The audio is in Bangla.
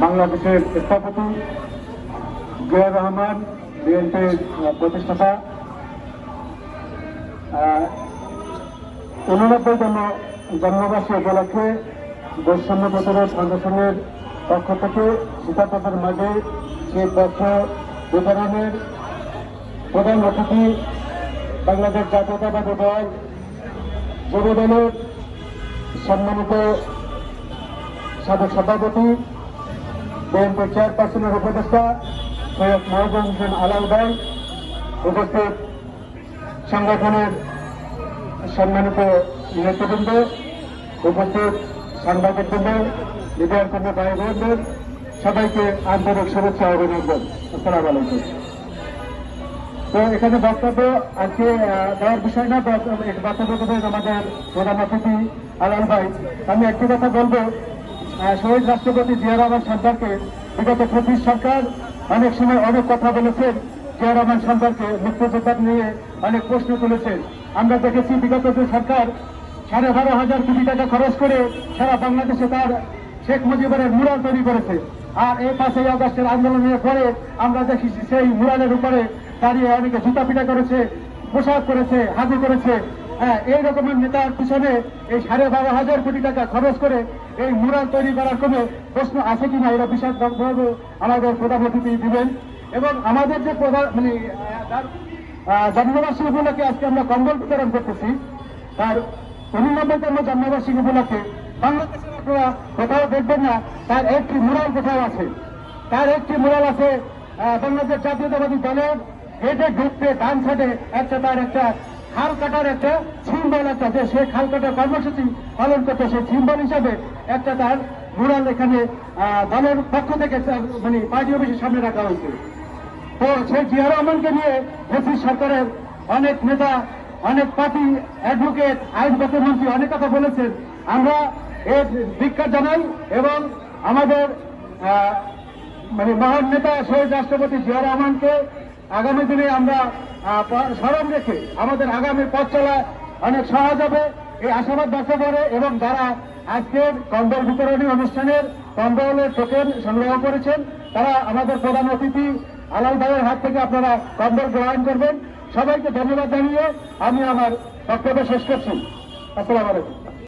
বাংলাদেশের স্থপতি জিয়া রহমান, বিএনপির প্রতিষ্ঠাতা উননব্বইতম জন্মবার্ষিকী উপলক্ষে বৈষম্য প্রতিরোধ ফাউন্ডেশনের পক্ষ থেকে সীতাপথের মাঝে শীত বস্ত্র বিতরণের প্রধান অতিথি বাংলাদেশ জাতীয়তাবাদী দল যুব দলের সম্মানিত সাবেক সভাপতি বিএনপির চেয়ারপারসনের উপদেষ্টা সৈয়দ মহাজন হোসেন উপস্থিত সংগঠনের সম্মানিত নেতৃবৃন্দ, উপস্থিত সাংবাদিকবৃন্দ, মিডিয়ার ভাই বোনদের সবাইকে আন্তরিক শুভেচ্ছা অভিনন্দন। আসসালাম আলাইকুম। তো এখানে বক্তব্য আজকে দেওয়ার বিষয় না বক্তব্য দেবেন আমাদের প্রধান অতিথি আলাল ভাই। আমি একটি কথা বলব শহীদ রাষ্ট্রপতি জিয়া রহমান সরকারকে বিগত পঁচিশ সরকার অনেক সময় অনেক কথা বলেছেন। জিয়া রহমান সরকারকে মুক্তিযোদ্ধা নিয়ে অনেক প্রশ্ন তুলেছেন। আমরা দেখেছি বিগত যে সরকার সাড়ে বারো হাজার কোটি টাকা খরচ করে সারা বাংলাদেশে তার শেখ মুজিবের মুরাল তৈরি করেছে। আর এই পাঁচই আগস্টের আন্দোলনের পরে আমরা দেখি সেই মুরালের উপরে দাঁড়িয়ে অনেকে জুতা পিটা করেছে, পোশাক করেছে হাজু করেছে। হ্যাঁ এই রকমের নেতার পিছনে এই সাড়ে বারো হাজার কোটি টাকা খরচ করে এই মুরাল তৈরি করার কোনো প্রশ্ন আছে কিনা? এরা বিশাল বক্তব্য আমাদের প্রধান অতিথি দিবেন। এবং আমাদের যে প্রধান মানে জন্মবার্ষিকী উপলক্ষে আজকে আমরা কম্বল বিতরণ করতেছি। তার উননব্বইতম জন্মবার্ষিকী উপলক্ষে বাংলাদেশের আপনারা কোথাও দেখবেন না, তার একটি মুরাল কোথাও আছে। তার একটি মুরাল আছে বাংলাদেশ জাতীয়তাবাদী দলের গেটে ঢুকতে, ডান সাইডে একটা, তার একটা খাল কাটার একটা সিম্বল একটা যে সে খাল কাটার কর্মসূচি পালন করতে সেই সিম্বল হিসাবে একটা তার মুরাল এখানে দলের পক্ষ থেকে মানে পার্টি অফিসের সামনে রাখা হয়েছে। তো সেই জিয়া রহমানকে নিয়ে ব্রিটিশ সরকারের অনেক নেতা, অনেক পার্টি অ্যাডভোকেট আইনগত মন্ত্রী অনেক কথা বলেছেন। আমরা এর ধিক্ষার জানাই এবং আমাদের মানে মহান নেতা শহীদ রাষ্ট্রপতি জিয়া রহমানকে আগামী দিনে আমরা স্মরণ রেখে আমাদের আগামী পথ চলা অনেক সহজ হবে। এই আশাবাদ ব্যক্ত করে এবং যারা আজকের কম্বল বিতরণী অনুষ্ঠানের কম্বলের টোকেন সংগ্রহ করেছেন, তারা আমাদের প্রধান অতিথি আলাল ভাইয়ের হাত থেকে আপনারা কম্বল গ্রহণ করবেন। সবাইকে ধন্যবাদ জানিয়ে আমি আমার বক্তব্য শেষ করছি। আসসালাম আলাইকুম।